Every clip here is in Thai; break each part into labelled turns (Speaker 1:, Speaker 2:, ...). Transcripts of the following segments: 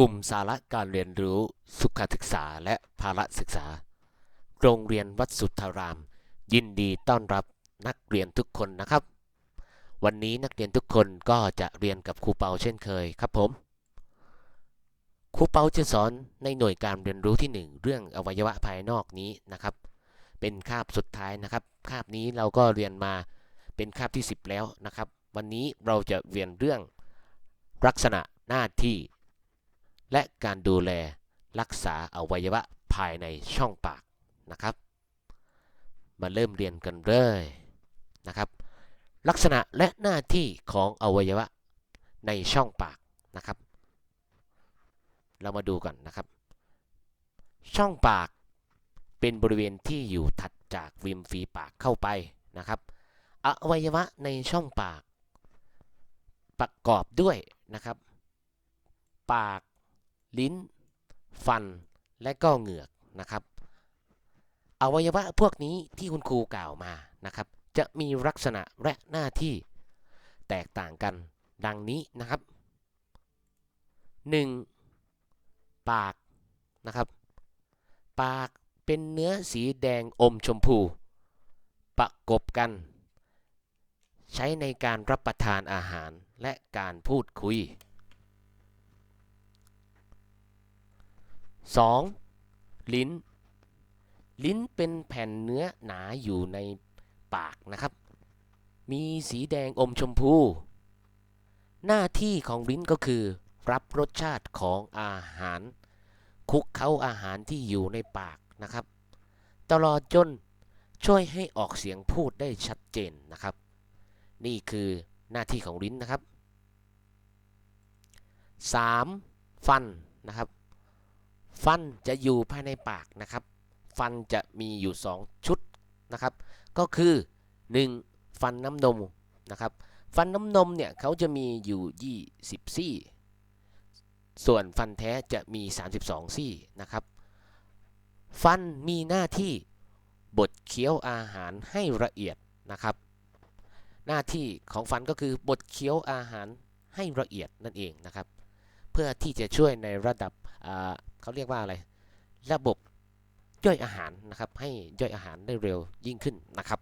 Speaker 1: กลุ่มสาระการเรียนรู้สุขศึกษาและภาระศึกษา โรงเรียนวัดสุทธาราม ยินดีต้อนรับนักเรียนทุกคนนะครับ วันนี้นักเรียนทุกคนก็จะเรียนกับครูเปาเช่นเคยครับผมครูเปาจะสอนในหน่วยการเรียนรู้ที่ 1 เรื่องอวัยวะภายนอกนี้นะครับ เป็นคาบสุดท้ายนะครับ คาบนี้เราก็เรียนมาเป็นคาบที่ 10 แล้วนะครับ วันนี้เราจะเรียนเรื่องลักษณะหน้าที่ และการดูแลรักษาอวัยวะภายในช่องปากนะครับ มาเริ่มเรียนกันเลยนะครับ ลักษณะและหน้าที่ของอวัยวะในช่องปากนะครับ เรามาดูก่อนนะครับ ช่องปากเป็นบริเวณที่อยู่ถัดจากริมฝีปากเข้าไปนะครับ อวัยวะในช่องปาก ประกอบด้วยนะครับ ปาก ลิ้น ฟัน และก็เหงือกนะครับ อวัยวะพวกนี้ที่คุณครูกล่าวมานะครับ จะมีลักษณะและหน้าที่แตกต่างกันดังนี้นะครับ 1. ปากนะครับ ปากเป็นเนื้อสีแดงอมชมพู ประกบกัน ใช้ในการรับประทานอาหารและการพูดคุย 2. ลิ้น ลิ้นเป็นแผ่นเนื้อหนาอยู่ในปากนะครับ มีสีแดงอมชมพู หน้าที่ของลิ้นก็คือ รับรสชาติของอาหาร คุกเข้าอาหารที่อยู่ในปากนะครับ ตลอดจนช่วยให้ออกเสียงพูดได้ชัดเจนนะครับ นี่คือหน้าที่ของลิ้นนะครับ 3. ฟันนะครับ ฟันจะอยู่ภายในปากนะครับ ฟันจะมีอยู่ 2 ชุดนะครับ ก็คือ 1. ฟันน้ำนมนะครับ ฟันน้ำนมเนี่ยเขาจะมีอยู่ 20 ซี่ ส่วนฟันแท้จะมี 32 ซี่นะครับ ฟันมีหน้าที่บดเคี้ยวอาหารให้ละเอียดนะครับ หน้าที่ของฟันก็คือบดเคี้ยวอาหารให้ละเอียดนั่นเองนะครับ เพื่อที่จะช่วยในระดับอ่า เขาเรียกว่าอะไร ระบบย่อยอาหารนะครับ ให้ย่อยอาหารได้เร็วยิ่งขึ้นนะครับ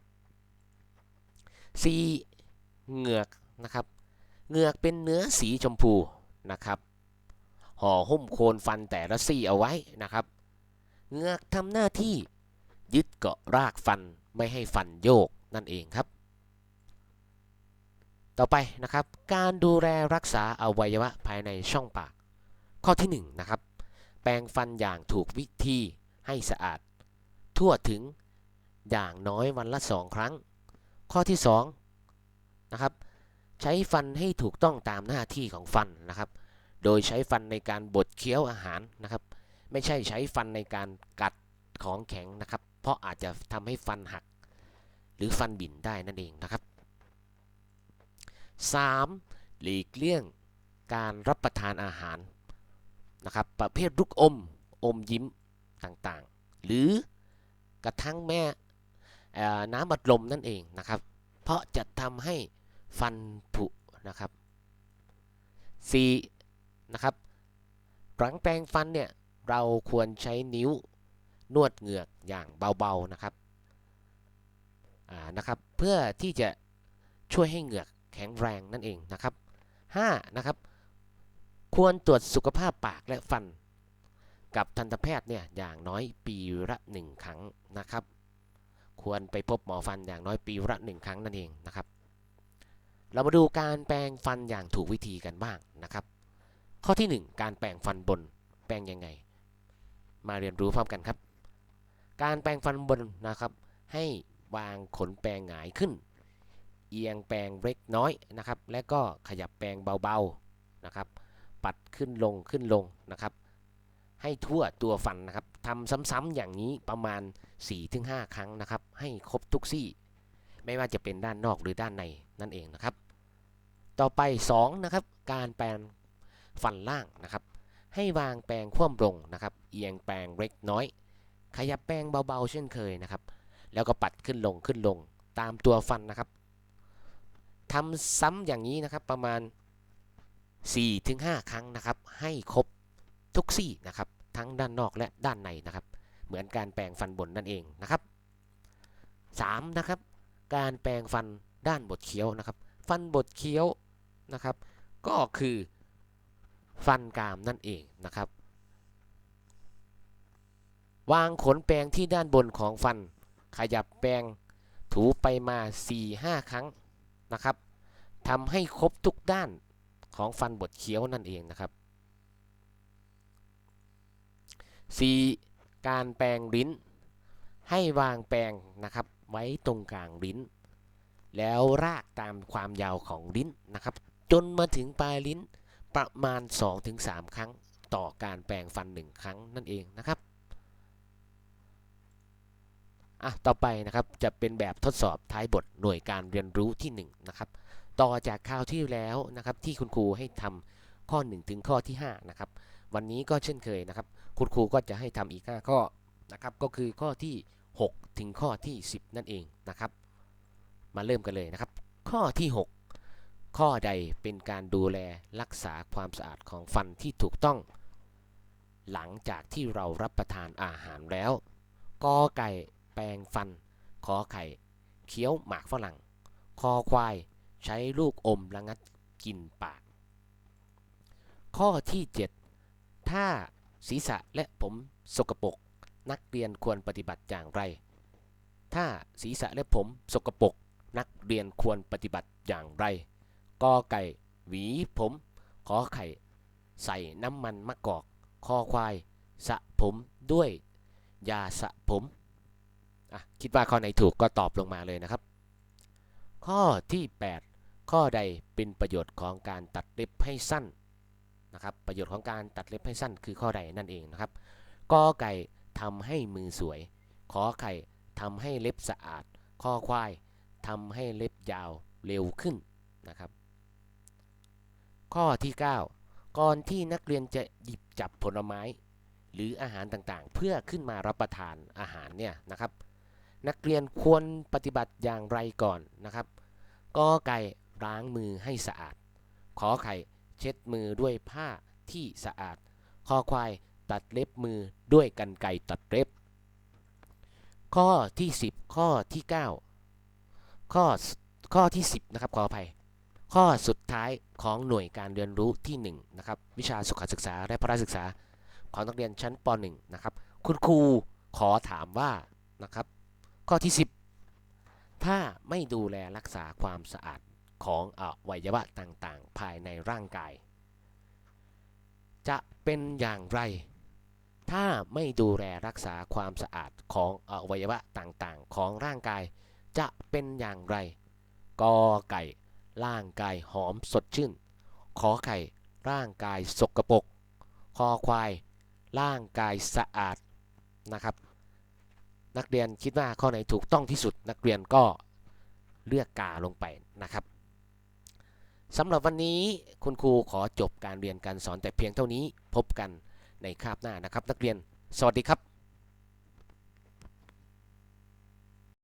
Speaker 1: C เหงือกนะครับเหงือกเป็นเนื้อสีชมพูนะครับห่อหุ้มโคนฟันแต่ละซี่เอาไว้นะครับเหงือกทำหน้าที่ยึดเกาะรากฟันไม่ให้ฟันโยกนั่นเองครับ ต่อไปนะครับ การดูแลรักษาอวัยวะภายในช่องปาก ข้อที่1นะครับ แปรงฟันอย่างถูกวิธีให้สะอาด ทั่วถึงอย่างน้อยวันละ2ครั้ง ข้อที่2นะครับใช้ฟันให้ถูกต้องตามหน้าที่ของฟันนะครับ โดยใช้ฟันในการบดเคี้ยวอาหารนะครับ ไม่ใช่ใช้ฟันในการกัดของแข็งนะครับ เพราะอาจจะทำให้ฟันหัก หรือฟันบิ่นได้นั่นเองนะครับ 3. หลีกเลี่ยงการรับประทานอาหาร นะครับประเภทลูกอมอมยิ้มต่างๆ หรือกระทั่งแม่น้ำบัดลมนั่นเองนะครับ เพราะจะทำให้ฟันผุนะครับ 4. นะครับหลังแปรงฟันเนี่ยเราควรใช้นิ้วนวดเหงือกอย่างเบาๆนะครับนะครับ เพื่อที่จะช่วยให้เหงือกแข็งแรงนั่นเองนะครับ 5. นะครับ ควรตรวจสุขภาพปากและฟัน กับทันตแพทย์เนี่ยอย่างน้อยปีละหนึ่งครั้งนะครับ ควรไปพบหมอฟันอย่างน้อยปีละหนึ่งครั้งนั่นเองนะครับ เรามาดูการแปรงฟันอย่างถูกวิธีกันบ้างนะครับ ข้อที่ 1 การแปรงฟันบน แปรงยังไง มาเรียนรู้พร้อมกันครับ การแปรงฟันบนนะครับ ให้วางขนแปรงหงายขึ้น เอียงแปรงเล็กน้อยนะครับ และก็ขยับแปรงเบาๆนะครับ ปัดขึ้นลงขึ้นลงนะครับ ให้ทั่วตัวฟันนะครับทำซ้ำๆอย่างนี้ประมาณ 4-5 ครั้งนะครับ ให้ครบทุกซี่ ไม่ว่าจะเป็นด้านนอกหรือด้านในนั่นเองนะครับ ต่อไป2นะครับการแปรงฟันล่างนะครับ ให้วางแปรงคว่ำลงนะครับ เอียงแปรงเล็กน้อย ขยับแปรงเบาๆ เช่นเคยนะครับ แล้วก็ปัดขึ้นลงขึ้นลงตามตัวฟันนะครับทำซ้ำอย่างนี้นะครับประมาณ 4-5 ครั้งนะครับ ให้ครบทุกซี่นะครับ ทั้งด้านนอกและด้านในนะครับ เหมือนการแปรงฟันบนนั่นเองนะครับ 3. นะครับ การแปรงฟันด้านบดเคี้ยวนะครับ ฟันบดเคี้ยวนะครับ ก็คือฟันกรามนั่นเองนะครับ วางขนแปรงที่ด้านบนของฟัน ขยับแปรงถูไปมา 4-5 ครั้งนะครับทำให้ครบทุกด้าน ของฟันบดเคี้ยวนั่นเองนะครับ 4. การแปรงลิ้น ให้วางแปรงนะครับไว้ตรงกลางลิ้น แล้วรากตามความยาวของลิ้นนะครับ จนมาถึงปลายลิ้นประมาณ 2-3 ครั้งต่อการแปรงฟัน 1 ครั้งนั่นเองนะครับอะต่อไปนะครับจะเป็นแบบทดสอบท้ายบทหน่วยการเรียนรู้ที่1นะครับ ต่อจากคราวที่แล้วนะครับที่คุณครูให้ทำข้อ 1 ถึงข้อที่5นะครับวันนี้ก็เช่นเคยนะครับ คุณครูก็จะให้ทำอีก 5 ข้อนะครับก็คือข้อที่ 6 ถึงข้อที่ 10 นั่นเองนะครับ มาเริ่มกันเลยนะครับ ข้อที่ 6 ข้อใดเป็นการดูแลรักษาความสะอาดของฟันที่ถูกต้อง หลังจากที่เรารับประทานอาหารแล้วกอไก่แปรงฟันขอไข่ เคี้ยวหมากฝรั่ง คอควาย ใช้ลูกอมระงัดกลิ่นปาก ข้อที่ 7 ถ้าศีรษะและผมสกปรกนักเรียนควรปฏิบัติอย่างไร ถ้าศีรษะและผมสกปรกนักเรียนควรปฏิบัติอย่างไรกอไก่ หวีผมขอไข่ ใส่น้ำมันมะกอก คอควายสระผมด้วยยาสระผมะคิดว่าข้อไหนถูกก็ตอบลงมาเลยนะครับ ข้อที่ 8 ข้อใดเป็นประโยชน์ของการตัดเล็บให้สั้นนะครับประโยชน์ของการตัดเล็บให้สั้นคือข้อใดนั่นเองนะครับกอไก่ทำให้มือสวย ขอไข่ทำให้เล็บสะอาดคอควายทำให้เล็บยาวเร็วขึ้นนะครับ ข้อที่ 9 ก่อนที่นักเรียนจะหยิบจับผลไม้ หรืออาหารต่างๆ เพื่อขึ้นมารับประทานอาหารเนี่ยนะครับ นักเรียนควรปฏิบัติอย่างไรก่อนนะครับกอไก่ ล้างมือให้สะอาด ขอไข่เช็ดมือด้วยผ้าที่สะอาด คอควายตัดเล็บมือด้วยกันไกรตัดเล็บ ข้อที่ 10 ข้อที่ 9 ข้อข้อที่ 10 นะครับ ขออภัย ข้อสุดท้ายของหน่วยการเรียนรู้ที่ 1 นะครับ วิชาสุขศึกษาและพละศึกษาของนักเรียนชั้นป .1 นะครับ คุณครูขอถามว่านะครับ ข้อที่ 10 ถ้าไม่ดูแลรักษาความสะอาด ของอวัยวะต่างๆ ภายในร่างกาย จะเป็นอย่างไร ถ้าไม่ดูแลรักษาความสะอาดของอวัยวะต่างๆ ของร่างกาย จะเป็นอย่างไรกอไก่ ร่างกายหอมสดชื่นขอไข่ ร่างกายสกปรกคอควาย ร่างกายสะอาดนะครับ นักเรียนคิดว่าข้อไหนถูกต้องที่สุด นักเรียนก็เลือกกาลงไปนะครับ สำหรับวันนี้คุณครูขอจบการเรียนการสอนแต่เพียงเท่านี้พบกันในคาบหน้านะครับ นักเรียน สวัสดีครับ